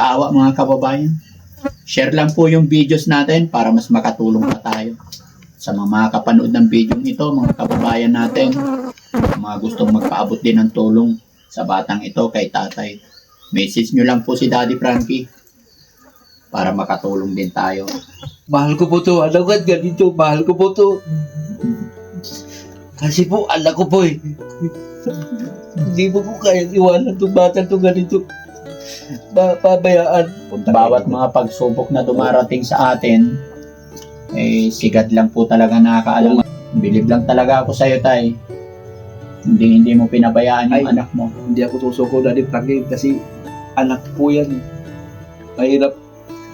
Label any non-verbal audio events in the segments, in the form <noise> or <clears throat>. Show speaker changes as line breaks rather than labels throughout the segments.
nakakaawa mga kababayan. Share lang po yung videos natin para mas makatulong pa tayo. Sa mga makakapanood ng video ito, mga kababayan natin, mga gustong magpaabot din ng tulong sa batang ito kay tatay. Message nyo lang po si Daddy Frankie para makatulong din tayo.
Mahal ko po to. Alam ko ganito. Mahal ko po to. Kasi po, alam ko po eh. Hindi mo po kaya iwanan itong bata to ganito. Ba pabayaan.
Bawat mga pagsubok na dumarating sa atin, eh, sigat lang po talaga nakakaalam. Bilib lang talaga ako sa'yo, tay. Hindi, hindi mo pinabayaan yung
Ay.
anak mo.
Hindi ako susuko na din Frankie kasi anak po yan. Mahirap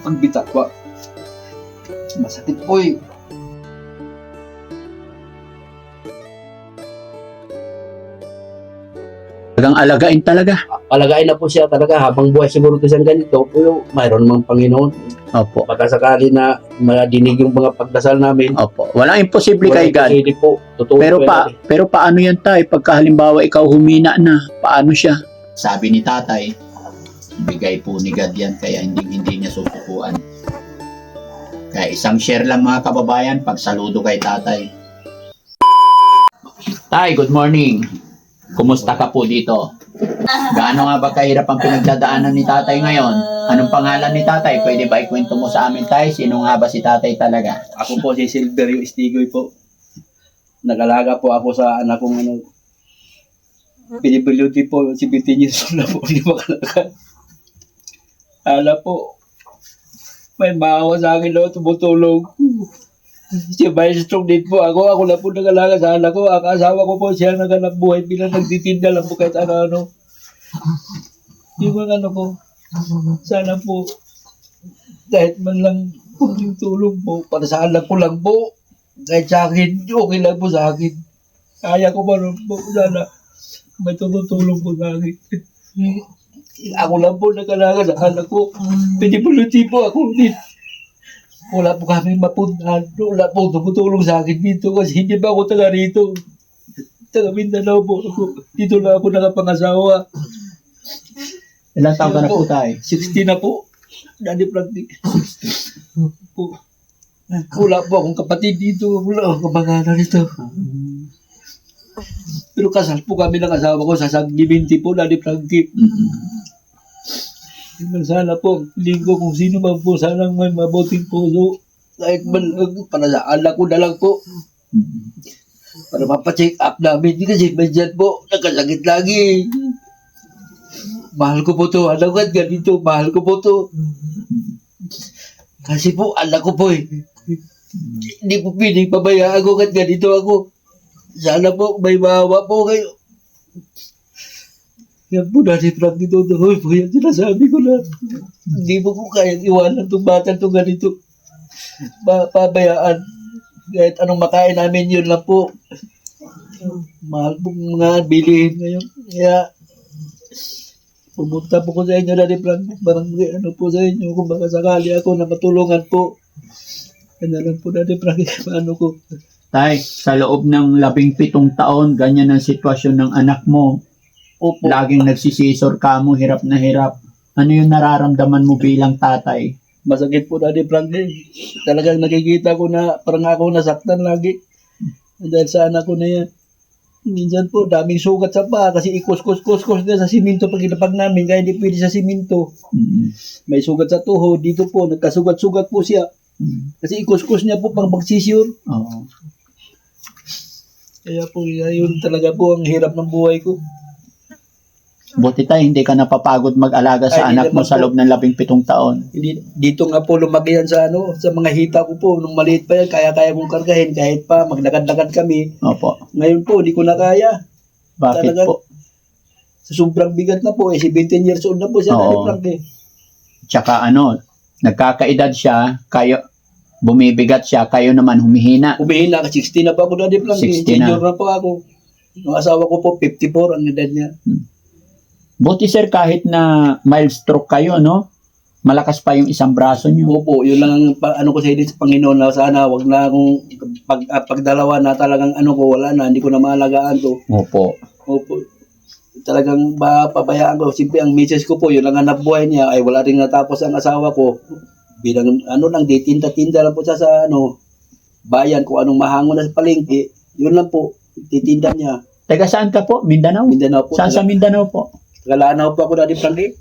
magbitakwa. Masakit po eh.
Talagang alagain talaga.
palagayin na po siya talaga habang buhay siguro siyang ganito pero mayroon mang Panginoon
Opo.
pagkasakali na madinig yung mga pagdasal namin
Opo. Walang imposible kay God.
Hindi po totoo
Pero
po
pa,
yan.
pero paano yan tay? Pagka halimbawa ikaw humina na, paano siya? Sabi ni tatay, bigay po ni God yan kaya hindi hindi niya susukuan. Kaya isang share lang mga kababayan, pagsaludo kay tatay. Tay, good morning. Kumusta ka po dito? Gaano nga ba kahirap ang pinagdadaanan ni tatay ngayon? Anong pangalan ni tatay? Pwede ba ikwento mo sa amin tay? Sino nga ba si tatay talaga?
Ako po si Silverio Istigoy po. Nagalaga po ako sa anak kong ano, pinipiluti po, si 15 years old na po, hindi makalaga. Ala po, may maawa sa akin no, tumutulong. Si Maestro din po ako, ako na po nagalaga sa anak ko. Ang asawa ko po siya naghanap buhay bilang nagtitinda lang po kahit ano-ano. Yung mga ano ko, sana po, kahit man lang yung tulong po, para sa anak ko lang po. Kahit sa akin, okay lang po sa akin. Kaya ko pa rin po, sana may tumutulong po sa akin. Ako lang po nagalaga sa anak ko. Pinipuluti po ako din. Wala po kami mapuntahan. Wala po tumutulong sa akin dito kasi hindi pa ako taga rito. Taga Mindanao po ako. Dito lang ako nakapangasawa.
Ilang taon ka na po tay?
60 na po. Daddy Frankie. po. Wala po akong kapatid dito. Wala akong kamangana dito. Pero kasal po kami ng asawa ko sa San Giminti po, Daddy Frankie. Yung Sana po, linggo kung sino man po, sana may mabuting puso. Kahit man lang, para sa anak ko na lang po. Para mapacheck up namin. Kasi may dyan po, nagkasakit lagi. Mahal ko po to. Alam ko, ganito, mahal ko po to. Kasi po, anak ko po eh. Hindi po piling pabayaan ko kahit ganito ako. Sana po, may mahawa po kayo. Yan po na si Frank dito. Hoy po yan, sinasabi ko na. Hindi mo po kaya iwanan itong bata itong ganito. Pa pabayaan. Kahit anong makain namin, yun lang po. Mahal po mga bilihin ngayon. Kaya, pumunta po ko sa inyo na Frank. Parang ano po sa inyo, kung baka sakali ako na matulungan po. Yan na lang po na Frank. <laughs> Paano ko?
Tay, sa loob ng labing pitong taon, ganyan ang sitwasyon ng anak mo.
Opo.
Laging nagsisisor ka mo, hirap na hirap. Ano yung nararamdaman mo bilang tatay?
Masakit po Daddy Frank eh. Talagang nakikita ko na parang ako nasaktan lagi. Dahil sa anak ko na yan. Minsan po, daming sugat sa paa kasi ikus-kus-kus-kus na sa siminto pag inapag namin kaya hindi pwede sa siminto.
Mm.
May sugat sa tuhod, dito po, nagkasugat-sugat po siya.
Mm.
Kasi ikus-kus niya po pang magsisyon.
Oo.
Kaya po, yun talaga po ang hirap ng buhay ko.
Buti tayo, hindi ka napapagod mag-alaga sa
Ay, hindi
anak mo sa loob ng labing pitong taon.
Hindi, dito nga po lumaki yan sa ano, sa mga hita ko po. Nung maliit pa yan, kaya-kaya kong kargahin kahit pa maglakad-lakad kami.
Opo.
Ngayon po, di ko na kaya.
Bakit
Talaga-
po?
Sa sobrang bigat na po, eh, 17 years old na po siya,
Oo.
Frank eh.
Tsaka ano, nagkakaedad siya, kayo, bumibigat siya, kayo naman humihina.
Umihina ka, 60 na po ako, Daddy Frank. eh.
60 na.
Senior na po ako. Yung asawa ko po, 54 ang edad niya.
Buti sir, kahit na mild stroke kayo, no? Malakas pa yung isang braso nyo.
Opo, yun lang ang pa- ano ko sa inyo sa Panginoon na sana wag na akong pag, ah, pagdalawa na talagang ano ko, wala na, hindi ko na maalagaan to.
Opo.
Opo. talagang mapabayaan ko. Siyempre, ang misis ko po, yun lang ang nabuhay niya, ay wala rin natapos ang asawa ko. Bilang, ano lang, di tinda-tinda lang po siya sa, ano, bayan, kung anong mahango na sa palengke, yun lang po, titinda niya.
Taga saan ka po? Mindanao?
Mindanao po.
Saan sa Mindanao po?
Kalanaw po ako dati, Frankie.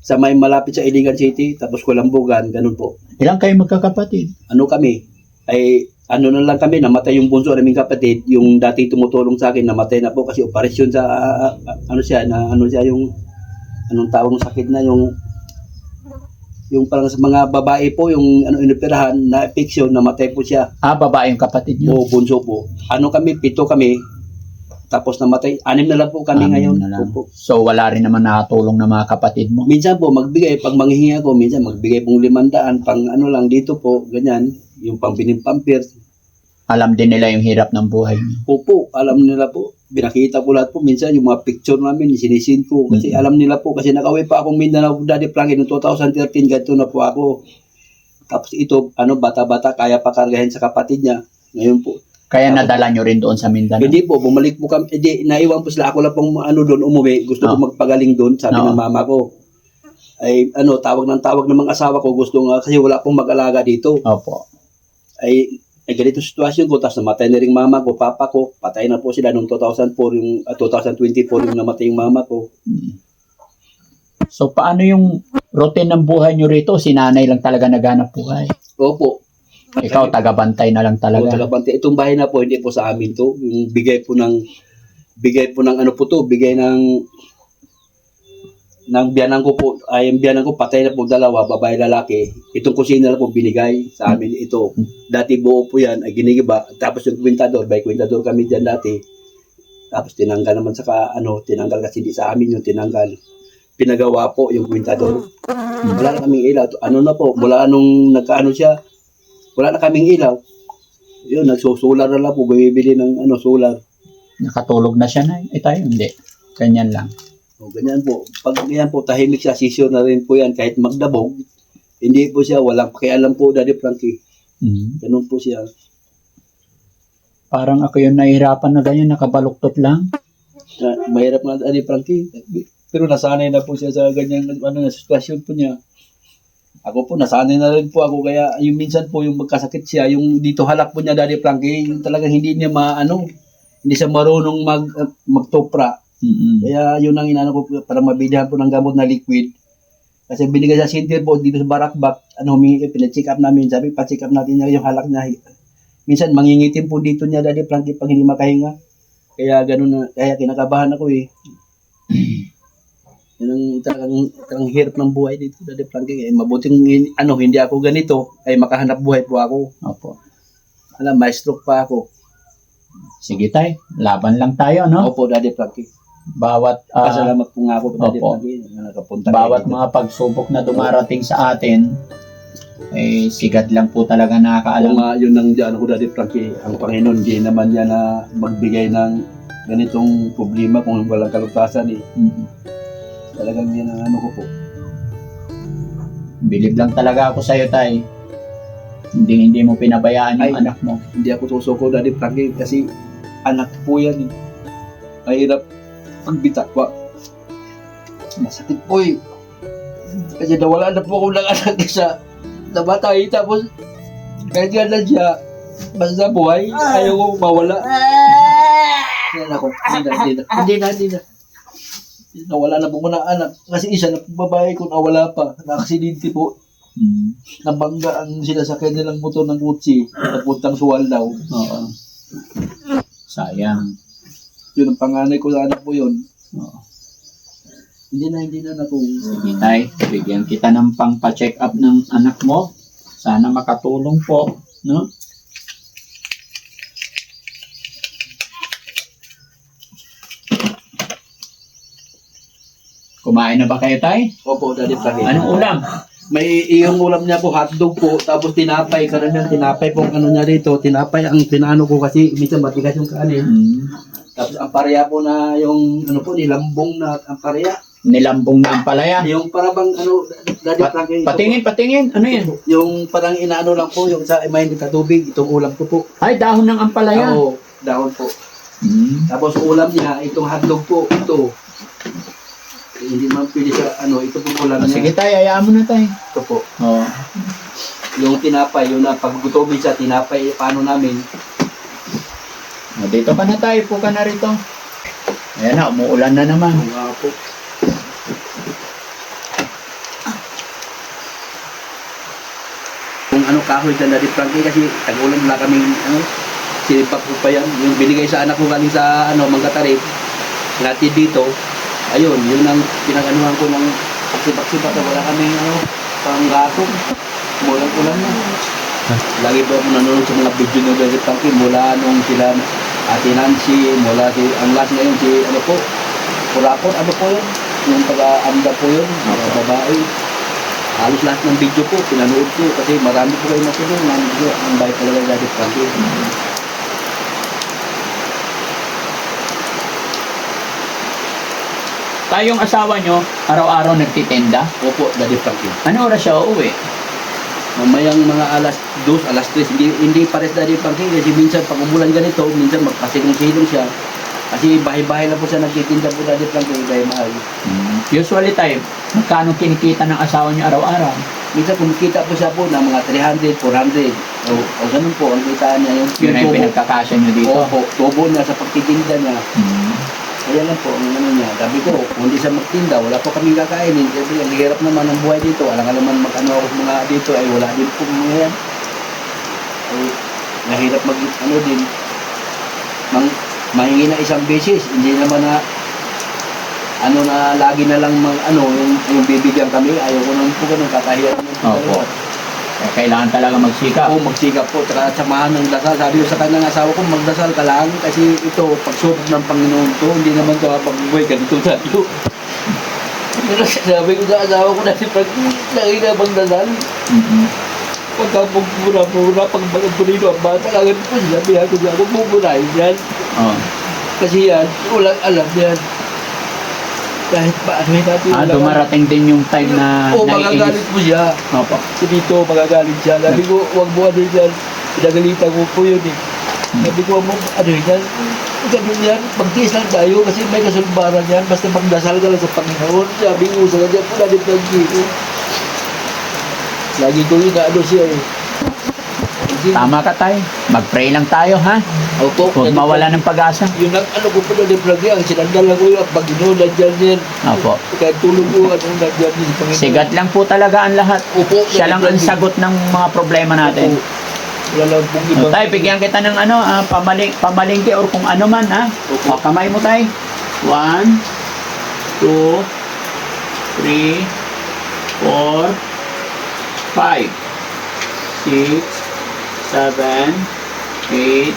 Sa may malapit sa Iligan City, tapos Kulambugan, ganun po.
Ilang kayo magkakapatid?
Ano kami, ay ano na lang kami, namatay yung bunso naming kapatid, yung dati tumutulong sa akin, namatay na po kasi operasyon sa, ah, ano siya, na ano siya yung, anong tawag ng sakit na yung, yung parang sa mga babae po, yung ano, inoperahan na infection, namatay po siya.
Ah, babae yung kapatid niyo.
O bunso po. Ano kami, pito kami, tapos namatay, anim na lang po kami
Anim
ngayon.
na lang.
Opo.
So, wala rin naman nakatulong ng mga kapatid mo.
Minsan po, magbigay, pag manghihingi ako, minsan magbigay pong limandaan, pang ano lang dito po, ganyan, yung pang pampers,
Alam din nila yung hirap ng buhay niyo.
Opo, alam nila po. Binakita ko lahat po. Minsan yung mga picture namin, sinisin ko. Kasi
Mhm.
alam nila po. Kasi nakaway pa akong Mindanao Daddy Frankie noong 2013. Ganito na po ako. Tapos ito, ano, bata-bata, kaya pa kargahin sa kapatid niya. Ngayon po.
Kaya nadala nyo rin doon sa Mindanao.
Hindi po, bumalik po kami. Hindi, naiwan po sila. Ako lang pong ano doon, umuwi. Gusto ko
Oo.
magpagaling doon, sabi
Oo.
ng mama ko. Ay, ano, tawag ng tawag ng mga asawa ko. Gusto nga, kasi wala pong mag-alaga dito.
Opo.
ay, ay ganito sitwasyon ko, tapos namatay na rin mama ko, papa ko, patay na po sila noong 2004, yung, ah, 2024 yung namatay yung mama ko.
Mm. So, paano yung routine ng buhay nyo rito? Si nanay lang talaga naghanap buhay.
Opo.
Ikaw, tagabantay na lang
Talaga.
talaga.
Talabante. Itong bahay na po, hindi po sa amin to. Yung bigay po ng, bigay po ng ano po to, bigay ng, ng biyanan ko po, ay yung biyanan ko, patay na po dalawa, babae lalaki. Itong kusina na po binigay sa amin ito. Dati buo po yan, ay ginigiba. Tapos yung kwintador, by kwintador kami dyan dati. Tapos tinanggal naman sa ka, ano, tinanggal kasi di sa amin yung tinanggal. Pinagawa po yung kwintador. Wala na kaming ilaw. Ano na po, mula nung nagkaano siya, wala na kaming ilaw. Yun, nagsusular na lang po, bumibili ng ano, solar.
Nakatulog na siya na. Eh tayo, hindi. Ganyan lang.
O, ganyan po. Pag ganyan po, tahimik siya, sisyo na rin po yan, kahit magdabog, hindi po siya, walang pakialam po, Daddy Frankie.
Mm.
Ganun po siya.
Parang ako yung nahihirapan na ganyan, nakabaluktot lang.
Na, mahirap nga, Daddy Frankie. Pero nasanay na po siya sa ganyan, ano, na sitwasyon po niya. Ako po, nasanay na rin po ako, kaya yung minsan po, yung magkasakit siya, yung dito halak po niya, Daddy Frankie, yung talagang hindi niya maano, hindi siya marunong mag, magtopra.
Mm-mm.
Kaya yun ang inano ko para mabilihan po ng gamot na liquid. Kasi binigay sa center po dito sa Barakbak, ano humingi pina-check up namin. Sabi, pa-check up natin niya yung halak niya. Minsan, mangingitim po dito niya, Daddy Frankie, pag hindi makahinga. Kaya ganun na, kaya kinakabahan ako eh. <clears throat> Yun ang talagang, talagang hirap ng buhay dito, Daddy Frankie. Eh, mabuting, ano, hindi ako ganito, ay makahanap buhay po ako.
Opo.
Alam, may stroke pa ako.
Sige tay, laban lang tayo, no?
Opo, Daddy Frankie.
Bawat ah,
Pasalamat po nga ako, Daddy
opo.
Frankie, na nakapunta
bawat mga pagsubok na dumarating sa atin, eh, sigat lang po talaga nakakaalam.
Kung uh, yun ang diyan ko dati Frankie, ang Panginoon di naman niya na magbigay ng ganitong problema kung walang kalutasan eh.
Mm.
Talagang yan ang ano ko po.
Bilib lang talaga ako sa'yo, tay. Hindi hindi mo pinabayaan yung
Ay.
anak mo.
Hindi ako susuko dati Frankie kasi anak po yan eh. Mahirap magbitakwa. Masakit po eh. Kasi nawala na po ako ng anak <laughs> sa namatay tapos kahit nga na siya basta buhay, ayaw ko mawala. Yan ako, hindi na, hindi na, hindi na, hindi na. Nawala na po muna anak. Kasi isa na po babae ko nawala pa. Nakasidinti po.
Mm.
Nabangga ang sinasakyan nilang motor ng kutsi. Napuntang suwal daw.
Oo. Sayang.
Yun ang panganay ko sa anak po yun.
Oo.
Hindi na, hindi na na po.
Sige, tay. Bigyan kita ng pang-check up ng anak mo. Sana makatulong po. No? Kumain na ba kayo, tay?
Opo, Daddy Frankie.
Anong ulam?
May iyong ulam niya po, hotdog po, tapos tinapay, karamihan tinapay po, ang ano niya rito, tinapay ang pinano ko kasi minsan matigas yung kanin.
Mm.
Tapos ang pareha po na yung, ano po, nilambong na ang pareha.
Nilambong na ang palaya.
Yung parang ano, Daddy
Pa-
Frankie.
Patingin, patingin. Ano yan?
Yung parang inaano lang po, yung sa may katubig, itong ulam ko po.
Ay, dahon ng ampalaya.
Oo, dahon po.
Mm.
Tapos ulam niya, itong hotdog po, ito. Hindi man pwede sa ano, ito po ulam
O,
niya.
sige tayo, hayaan mo na tayo.
Ito po.
Oh.
Yung tinapay, yung na paggutomin siya, tinapay, paano namin.
O, dito ka na tayo, po ka na rito. Ayan na, umuulan na naman.
Yung nga po. Kung ano kahoy dyan, Daddy Frankie, kasi tag-ulan wala kaming, ano, sinipak ko pa yan. Yung binigay sa anak ko galing sa, ano, Manggatarip, natin dito, ayun, yun ang pinag-anuhan ko ng sipak-sipak na wala kaming, ano, panggatong. Mulan-ulan na. Lagi po ako nanonood sa mga video ng Daddy Frankie mula nung sila Ate Nancy, mula si, ang last ngayon si, ano po, Purapon, ano po yun? Yung taga-anda po yun, mga babae. Halos lahat ng video po, pinanood ko kasi marami po kayo natulungan. Ang bahay talaga ni Daddy Frankie.
Tayong asawa nyo, araw-araw nagtitinda.
Opo, Daddy Frankie.
Ano oras siya uuwi?
Mamayang mga alas 2, alas 3, hindi, hindi pares Daddy Frankie kasi minsan pag umulan ganito, minsan magpasilong-silong siya. Kasi bahay-bahay na po siya nagtitinda po Daddy Frankie, dahil mahal.
Hmm. Usually tayo, magkano kinikita ng asawa nyo araw-araw?
Minsan kumikita po siya po ng mga 300, 400. O, o ganun po, ang kitaan niya. Yung,
Yun ay
tubo-
pinagkakasya nyo dito.
Opo, tubo niya sa pagtitinda niya.
Hmm.
Kaya lang po, ang ano niya, sabi ko, kung hindi siya magtinda, wala po kaming kakainin. Sabi, ang hirap naman ang buhay dito. Wala ka naman mag-ano ako mga dito, ay wala din po mga yan. Ay, nahirap mag, ano din, mang, mahingi na isang beses, hindi naman na, ano na, lagi na lang mang, ano, yung, yung bibigyan kami, ayaw ko naman po ganun, kakahiya naman po.
Opo. Kaya kailangan talaga magsikap.
Ako magsikap po, tsaka samahan ng dasal. Sabi ko sa kanyang asawa ko, magdasal ka lang kasi ito, pagsubok ng Panginoon to, hindi naman ito habang buhay, ganito tayo. Pero sabi ko sa asawa ko na si Frank, lagi na bang dasal?
Mhm.
Pagka pagmura-mura, pag bulino ang bata, kagad po sabihan ko siya, huwag mo murahin yan.
Oh.
Kasi yan, walang alam yan. Kahit pa ano natin,
Ah,
walang
dumarating din yung time na naiinis.
magagalit po siya.
Opo.
Kasi dito magagalit siya. Sabi ko, huwag mo ano yan. Pinagalitan ko po yun eh. Sabi ko, mo, ano yan? Ganun yan, magtiis lang tayo kasi may kasulbaran yan. Basta magdasal ka lang sa Panginoon. Sabi ko sa kanya, pula din ng dito. Lagi ko yun ano siya eh. Kasi,
Tama ka tayo. Mag-pray lang tayo, ha?
Opo,
Huwag mawala ng pag-asa.
Yun ang ano ko na din Frankie, ang sinandal lang ko yung Panginoon, nandyan yan.
Opo.
Kaya tulog ko, ano, nandyan din Panginoon.
Sigat lang po talaga ang lahat.
Opo,
Siya lang ang sagot ng mga problema natin.
Opo. Wala pong ibang...
tay, bigyan kita ng ano, ah, pamaling, pamalingki or kung ano man, ha?
Opo.
O, kamay mo, tay. One, two, three, four, five, six, seven, eight,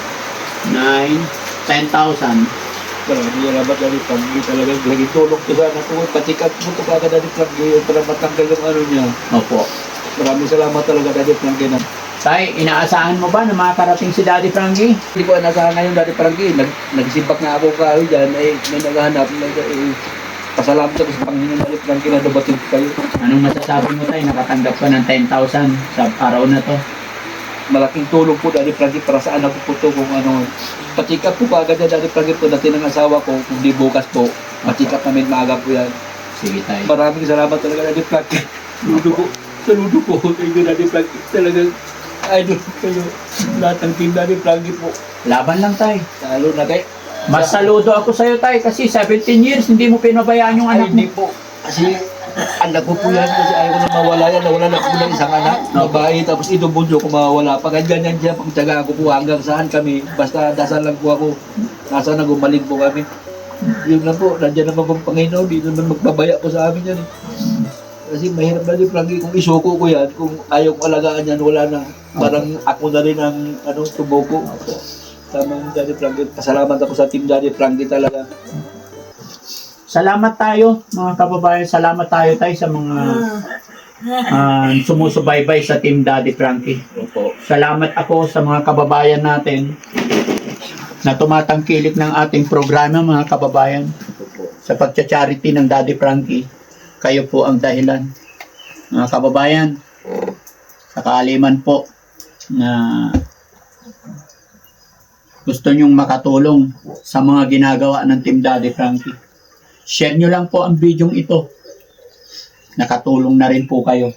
nine, ten thousand.
Maraming salamat na rin Frankie. Talagang lagi tulong ko sana ko. Patikat mo ito kagad na rin Frankie. Para matanggal yung ano niya.
Opo.
Maraming salamat talaga rin Frankie. Na.
Tay, inaasahan mo ba na makakarating si Daddy Frankie?
Hindi ko nasahan ngayon dati Frankie. Nag, nagsibak na ako kayo dyan. Eh, may naghahanap. May, eh, pasalamat ako sa Panginoon rin Frankie na dumating kayo.
Anong masasabi mo, tay? Nakatanggap ka ng 10,000 sa araw na to.
Malaking tulong po dati Frankie para sa anak ko po to kung ano. Patikat po kagad na dati Frankie po dati ng asawa ko. Kung di bukas po. Patikat namin maaga po yan.
Sige, tay.
Maraming salamat talaga Daddy Frankie. Saludo ko. Saludo ko. Thank you Daddy Frankie. Talagang idol kayo. Lahat ng team Daddy Frankie po.
Laban lang, tay.
Lalo na kay...
Mas saludo ako sa'yo, tay, kasi 17 years, hindi mo pinabayaan yung
Ay,
anak
hindi
mo.
po. Kasi anak ko po yan kasi ayaw ko na mawala yan. Nawala na po ng isang anak. Babae tapos ito bunso ko mawala. Pag ganyan siya, pagtsaga ko po hanggang saan kami. Basta dasal lang po ako. Nasa na gumaling po kami. Yun lang po. Nandiyan naman pong Panginoon. Di naman magbabaya po sa amin yan. eh. Kasi mahirap na din lagi kung isuko ko yan. Kung ayaw kong alagaan yan, wala na. Parang ako na rin ang ano, tubo ko. Tamang Daddy Frankie. Pasalamat ako sa team Daddy Frankie talaga.
Salamat tayo, mga kababayan. Salamat tayo, tay, sa mga ah, sumusubaybay sa Team Daddy Frankie.
Opo.
Salamat ako sa mga kababayan natin na tumatangkilik ng ating programa, mga kababayan, sa pagcha-charity ng Daddy Frankie. Kayo po ang dahilan. Mga kababayan, sakali man po na gusto nyong makatulong sa mga ginagawa ng Team Daddy Frankie. Share nyo lang po ang video ito. Nakatulong na rin po kayo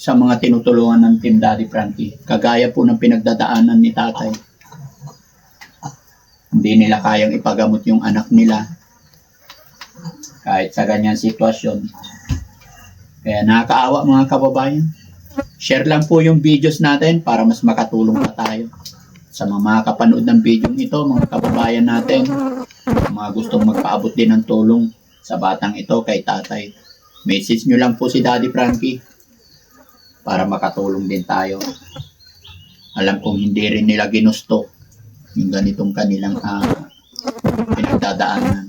sa mga tinutulungan ng Team Daddy Frankie. Kagaya po ng pinagdadaanan ni tatay. Hindi nila kayang ipagamot yung anak nila. Kahit sa ganyan sitwasyon. Kaya nakakaawa mga kababayan. Share lang po yung videos natin para mas makatulong pa tayo. Sa mga makakapanood ng video ito, mga kababayan natin, mga gustong magpaabot din ng tulong sa batang ito kay tatay. Message nyo lang po si Daddy Frankie para makatulong din tayo. Alam kong hindi rin nila ginusto yung ganitong kanilang ah, pinagdadaanan.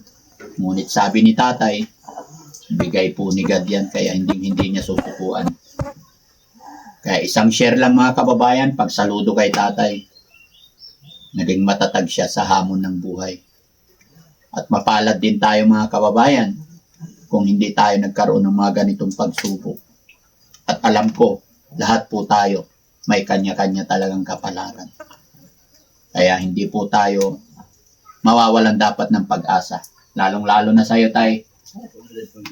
Ngunit sabi ni tatay, bigay po ni God yan kaya hindi hindi niya susukuan. Kaya isang share lang mga kababayan, pagsaludo kay tatay. Naging matatag siya sa hamon ng buhay. At mapalad din tayo mga kababayan kung hindi tayo nagkaroon ng mga ganitong pagsubok. At alam ko, lahat po tayo may kanya-kanya talagang kapalaran. Kaya hindi po tayo mawawalan dapat ng pag-asa. Lalong-lalo na sa iyo, tay.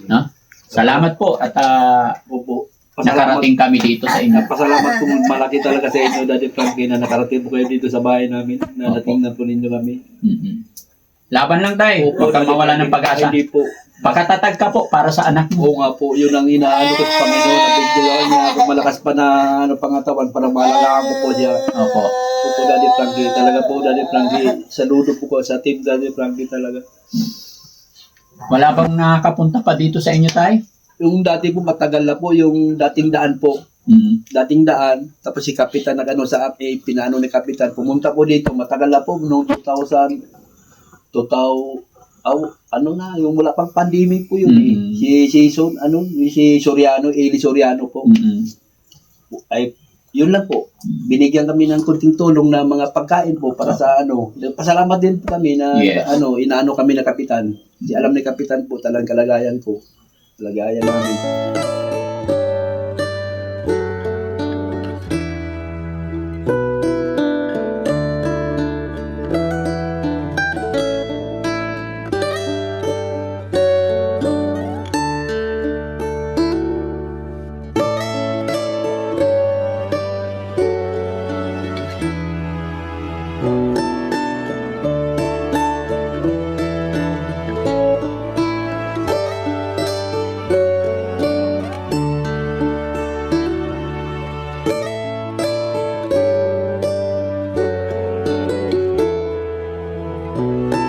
No? Salamat po at.
Pasalamat,
nakarating kami dito sa inyo.
pasalamat po malaki talaga sa inyo, Daddy Frankie, na nakarating po kayo dito sa bahay namin. Na
Opo.
natingnan po ninyo kami.
mm Laban lang tay. Huwag kang mawala ng pag-asa.
Hindi po.
Pakatatag ka po para sa anak mo.
Oo nga po, yun ang inaano ko sa Panginoon. Nabigyan niya ako malakas pa na ano, pangatawan para malalaan ko po siya.
Opo.
Opo, Daddy Frankie. Talaga po, Daddy Frankie. Saludo po ko sa team Daddy Frankie talaga.
Wala bang nakakapunta pa dito sa inyo tay?
Yung dati po matagal na po, yung dating daan po.
Mm.
Dating daan, tapos si Kapitan nag-ano sa eh, pinano ni Kapitan. Pumunta po dito, matagal na po, noong 2000, 2000, aw, ano na, yung wala pang pandemic po yun eh.
Mm.
Si, si, Son, ano, si Soriano, Eli Soriano po.
Mm-mm.
Ay, yun lang po. Binigyan kami ng kunting tulong na mga pagkain po para sa ano. Pasalamat din po kami na
Yes.
ano, inaano kami na kapitan. Di alam ni kapitan po talagang kalagayan ko. Lagayan lang dito. Kalagayan namin.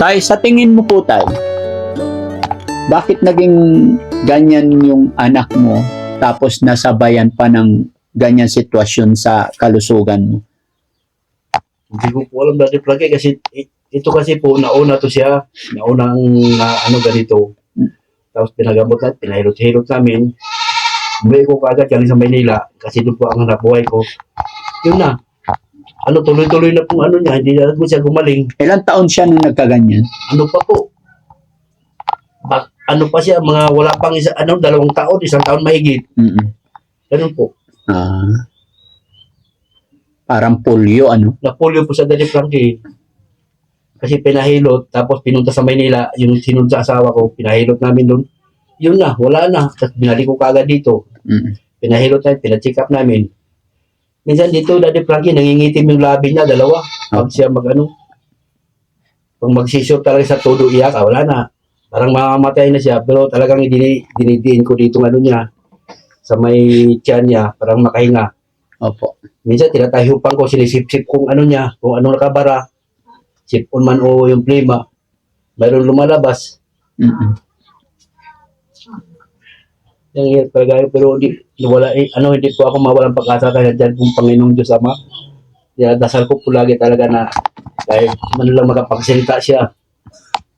Tay, sa tingin mo po tay, bakit naging ganyan yung anak mo tapos nasabayan pa ng ganyan sitwasyon sa kalusugan mo?
Hindi ko po alam dati Frankie kasi ito kasi po nauna to siya, naunang na ano ganito. Tapos pinagamot natin, pinahilot-hilot namin. Umuwi ko kaagad galing sa Maynila kasi doon po ang hanap buhay ko. Yun na. Ano, tuloy-tuloy na pong ano niya, hindi na po siya gumaling.
Ilang taon siya nung nagkaganyan?
Ano pa po? Bak, ano pa siya, mga wala pang isa, ano, dalawang taon, isang taon mahigit.
Mm-mm.
Ganun po.
Ah. Parang polio, ano?
Napolyo po sa Daddy Frankie. Kasi pinahilot, tapos pinunta sa Maynila, yung sinunod sa asawa ko, pinahilot namin doon. Yun na, wala na. Tapos binalik ko kagad dito.
Mm-mm.
Pinahilot namin, pinacheck up namin. Minsan dito, Daddy Frankie, nangingitim yung labi niya, dalawa. Pag siya mag ano, pag magsisure talaga sa todo iyak, ah, wala na. Parang mamamatay na siya, pero talagang dini, dinidiin ko dito ano niya, sa may tiyan niya, parang makahinga.
Opo.
Minsan tinatahipan ko, sinisip-sip kung ano niya, kung ano nakabara. Sipon man o yung plima. Mayroon lumalabas.
Mm-mm.
Yung hirap talaga yun, pero di, wala, eh, ano, hindi po ako mawalang pag-asa kaya dyan kung Panginoong Diyos Ama. Kaya dasal ko po lagi talaga na kahit man lang makapagsalita siya.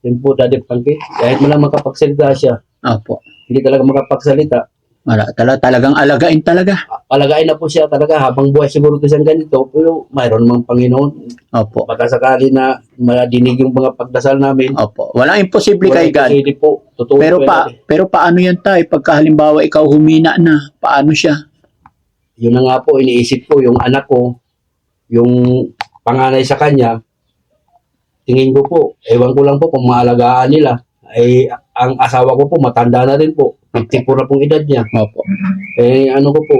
Yun po, Daddy Frankie. Kahit man lang makapagsalita siya,
Opo.
hindi talaga makapagsalita.
Wala, tala, talagang alagain talaga.
Alagain na po siya talaga habang buhay siguro siyang ganito, pero mayroon mang Panginoon.
Opo.
Baka sakali na madinig yung mga pagdasal namin.
Opo. Walang imposible
Wala
kay God.
posible po. Totoo
Pero
po
pa
yan.
pero paano yan tay pagka halimbawa ikaw humina na paano siya
Yun na nga po, iniisip ko, yung anak ko, yung panganay sa kanya, tingin ko po, ewan ko lang po kung maalagaan nila. Ay, ang asawa ko po, matanda na rin po. 54 na pong edad niya.
Opo
Eh, ano ko po,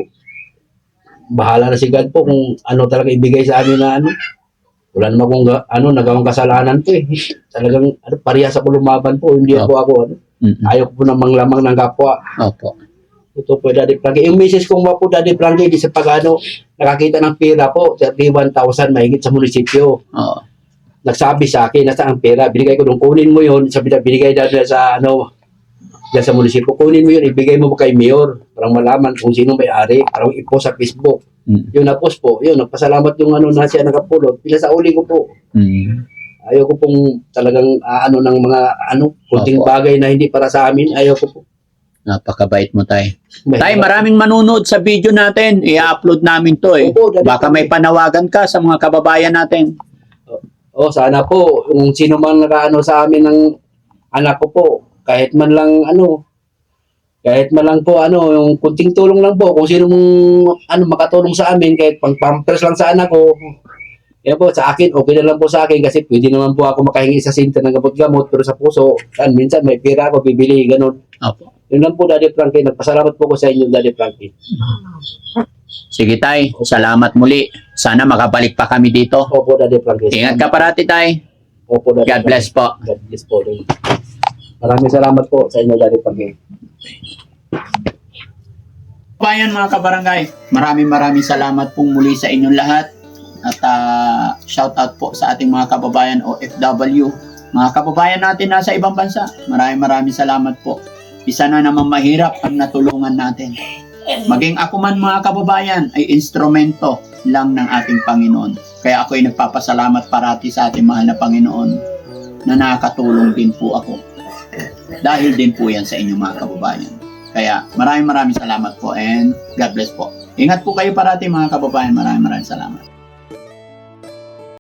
bahala na si God po kung ano talaga ibigay sa amin na ano. Wala naman kung ano, nagawang kasalanan po eh. Talagang ano, parehas ako lumaban po, hindi
Opo.
po ako ano.
Mm-mm.
Ayaw po namang lamang ng kapwa.
Opo
Ito po, Daddy Frankie. Yung misis kong po, Daddy Frankie, di sa pag-ano, nakakita ng pera po, 31,000 mahigit sa munisipyo.
Oo.
Nagsabi sa akin, nasa ang pera, binigay ko nung kunin mo yun, sabi na, binigay nila sa, ano, dyan sa munisipyo, kunin mo yun, ibigay mo kay Mayor, parang malaman kung sino may-ari, parang ipo sa Facebook.
Mm.
Yun, na-post po, yun, nagpasalamat yung ano na siya nakapulot, pinasauli ko po.
Mm.
Ayaw ko pong talagang ah, ano ng mga ano, kunting
Opo.
bagay na hindi para sa amin, ayaw ko po.
Napakabait mo tay.
Mahirap.
Tay, maraming manonood sa video natin. I-upload namin to eh.
Opo,
Baka may panawagan ka sa mga kababayan natin.
Oh, sana po, kung sino man nakaano sa amin ng anak ko po, kahit man lang ano, kahit man lang po ano, yung kunting tulong lang po, kung sino mong ano, makatulong sa amin, kahit pang pampers lang sa anak ko, yan po, sa akin, okay na lang po sa akin kasi pwede naman po ako makahingi sa sinta ng gamot-gamot, pero sa puso, kan, minsan may pera ako, bibili, ganun.
Opo.
Yun lang po, Daddy Frankie. Nagpasalamat po ko sa inyo, Daddy Frankie.
Sige tay, salamat muli. Sana makabalik pa kami dito.
Opo, Daddy Frankie.
Ingat ka parati tay.
Opo, Daddy
God bless po.
God bless po. Daddy. Maraming salamat po sa inyo, Daddy Frankie.
Bayan mga kabarangay, maraming maraming salamat pong muli sa inyong lahat. At ah, shout out po sa ating mga kababayan OFW. Mga kababayan natin nasa ibang bansa, maraming maraming salamat po. Isa na naman mahirap ang natulungan natin. Maging ako man mga kababayan ay instrumento lang ng ating Panginoon. Kaya ako ay nagpapasalamat parati sa ating mahal na Panginoon na nakakatulong din po ako. Dahil din po yan sa inyo mga kababayan. Kaya maraming maraming salamat po and God bless po. Ingat po kayo parati mga kababayan. Maraming maraming salamat.